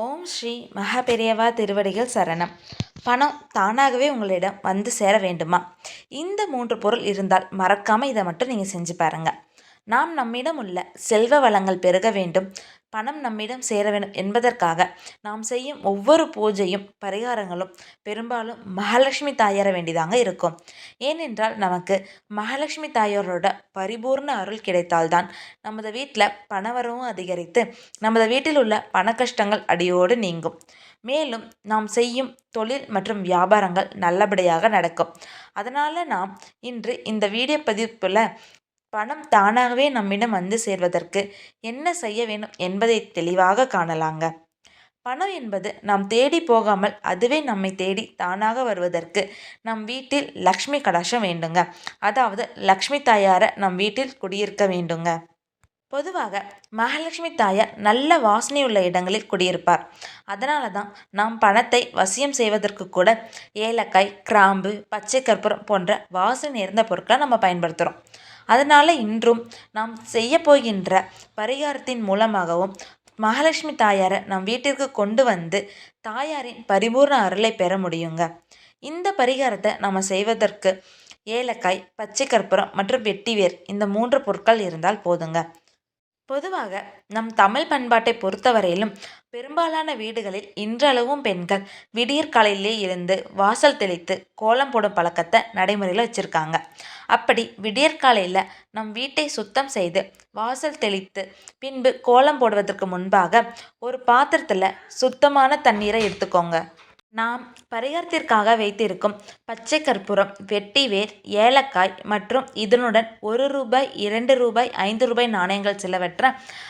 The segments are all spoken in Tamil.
ஓம் ஸ்ரீ மகா பெரியவா திருவடிகள் சரணம். பணம் தானாகவே உங்களிடம் வந்து சேர வேண்டுமா? இந்த மூன்று பொருள் இருந்தால் மறக்காமல் இதை மட்டும் நீங்கள் செஞ்சு பாருங்கள் நாம் நம்மிடம் உள்ள செல்வ வளங்கள் பெருக வேண்டும். பணம் நம்மிடம் சேர வேண்டும் என்பதற்காக நாம் செய்யும் ஒவ்வொரு பூஜையும் பரிகாரங்களும் பெரும்பாலும் மகாலட்சுமி தாயார வேண்டிதாங்க இருக்கும். ஏனென்றால் நமக்கு மகாலட்சுமி தாயாரோட பரிபூர்ண அருள் கிடைத்தால்தான் நமது வீட்டில் பணவரவும் அதிகரித்து நமது வீட்டில் உள்ள பண கஷ்டங்கள் அடியோடு நீங்கும். மேலும் நாம் செய்யும் தொழில் மற்றும் வியாபாரங்கள் நல்லபடியாக நடக்கும். அதனால் நாம் இன்று இந்த வீடியோ பதிப்பில் பணம் தானாகவே நம்மிடம் வந்து சேர்வதற்கு என்ன செய்ய வேண்டும் என்பதை தெளிவாக காணலாங்க. பணம் என்பது நாம் தேடி போகாமல் அதுவே நம்மை தேடி தானாக வருவதற்கு நம் வீட்டில் லக்ஷ்மி கடாஷம் வேண்டுங்க. அதாவது லக்ஷ்மி தாயாரை நம் வீட்டில் குடியிருக்க வேண்டுங்க. பொதுவாக மகாலட்சுமி தாயார் நல்ல வாசனை உள்ள இடங்களில் குடியிருப்பார். அதனால தான் நாம் பணத்தை வசியம் செய்வதற்கு கூட ஏலக்காய் கிராம்பு பச்சை கற்பூரம் போன்ற வாசனை நிறைந்த பொருட்களை நம்ம பயன்படுத்துகிறோம் அதனால் இன்றும் நாம் செய்ய போகின்ற பரிகாரத்தின் மூலமாகவும் மகாலட்சுமி தாயாரை நம் வீட்டிற்கு கொண்டு வந்து தாயாரின் பரிபூர்ண அருளை பெற முடியுங்க. இந்த பரிகாரத்தை நம்ம செய்வதற்கு ஏலக்காய் பச்சை கற்பூரம் மற்றும் வெட்டிவேர் இந்த மூன்று பொருட்கள் இருந்தால் போதுங்க. பொதுவாக நம் தமிழ் பண்பாட்டை பொறுத்தவரையிலும் பெரும்பாலான வீடுகளில் இன்றளவும் பெண்கள் விடியற் காலையிலே எழுந்து வாசல் தெளித்து கோலம் போடும் பழக்கத்தை நடைமுறையில் வச்சுருக்காங்க. அப்படி விடியற்காலையில் நம் வீட்டை சுத்தம் செய்து வாசல் தெளித்து பின்பு கோலம் போடுவதற்கு முன்பாக ஒரு பாத்திரத்தில் சுத்தமான தண்ணீரை எடுத்துக்கோங்க. நாம் பரிகாரத்திற்காக வைத்திருக்கும் பச்சை கற்பூரம் வெட்டிவேர் ஏலக்காய் மற்றும் இதனுடன் ஒரு ரூபாய் இரண்டு ரூபாய் ஐந்து ரூபாய் நாணயங்கள் சிலவற்றை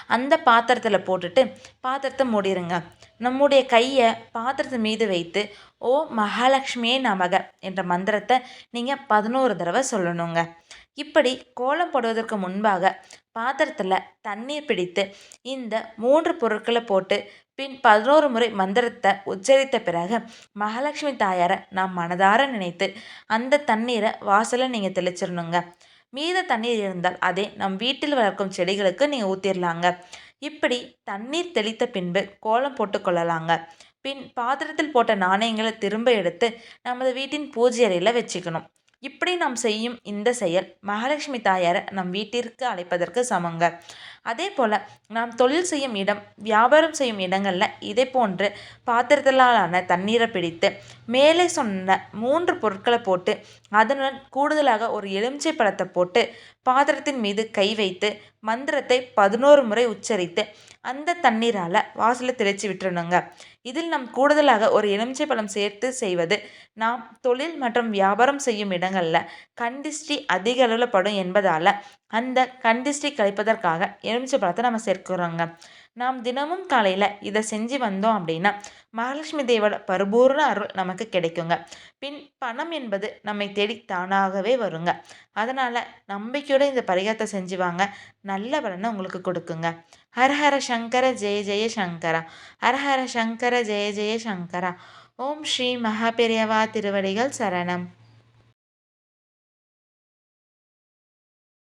அந்த பாத்திரத்தில் போட்டுட்டு பாத்திரத்தை மூடிடுங்க நம்முடைய கையை பாத்திரத்து மீது வைத்து ஓ மகாலட்சுமியே நமக என்ற மந்திரத்தை நீங்கள் பதினோரு தடவை சொல்லணுங்க. இப்படி கோலம் போடுவதற்கு முன்பாக பாத்திரத்தில் தண்ணீர் பிடித்து இந்த மூன்று பொருட்களை போட்டு பின் பதினோரு முறை மந்திரத்தை உச்சரித்த பிறகு மகாலட்சுமி தாயாரை நாம் மனதார நினைத்து அந்த தண்ணீரை வாசலில் நீங்கள் தெளிச்சிடணுங்க மீத தண்ணீர் இருந்தால் அதை நம் வீட்டில் வளர்க்கும் செடிகளுக்கு நீங்கள் ஊற்றிடலாங்க இப்படி தண்ணீர் தெளித்த பின்பு கோலம் போட்டுக்கொள்ளலாங்க பின் பாத்திரத்தில் போட்ட நாணயங்களை திரும்ப எடுத்து நமது வீட்டின் பூஜை அறையில் வச்சுக்கணும். இப்படி நாம் செய்யும் இந்த செயல் மகாலட்சுமி தாயாரை நம் வீட்டிற்கு அழைப்பதற்கு சமங்க. அதே போல் நாம் தொழில் செய்யும் இடம் வியாபாரம் செய்யும் இடங்களில் இதே போன்று பாத்திரத்திலான தண்ணீரை பிடித்து மேலே சொன்ன மூன்று பொருட்களை போட்டு அதனுடன் கூடுதலாக ஒரு எலுமிச்சை பழத்தை போட்டு பாத்திரத்தின் மீது கை வைத்து மந்திரத்தை பதினோரு முறை உச்சரித்து அந்த தண்ணீரால் வாசலை தெளித்து விட்டுருணுங்க இதில் நாம் கூடுதலாக ஒரு எலுமிச்சை பழம் சேர்த்து செய்வது நாம் தொழில் மற்றும் வியாபாரம் செய்யும் இடங்களில் கண்டிஷ்டி அதிக அளவில் படும் என்பதால் அந்த கண்டிஷ்டி கழிப்பதற்காக எலுமிச்சை பழத்தை நம்ம சேர்க்கிறோங்க. நாம் தினமும் காலையில் இதை செஞ்சு வந்தோம் அப்படின்னா மகாலட்சுமி தேவோட பரிபூர்ண அருள் நமக்கு கிடைக்குங்க. பின் பணம் என்பது நம்மை தேடி தானாகவே வருங்க. அதனால் நம்பிக்கையோடு இந்த பரிகாரத்தை செஞ்சு வாங்க. நல்ல பலனை உங்களுக்கு கொடுக்குங்க. ஹரஹர சங்கர ஜெய ஜெய சங்கரா. ஹரஹர சங்கர ஜெய ஜெய சங்கரா. ஓம் ஸ்ரீ மகாபெரியவா திருவடிகள் சரணம்.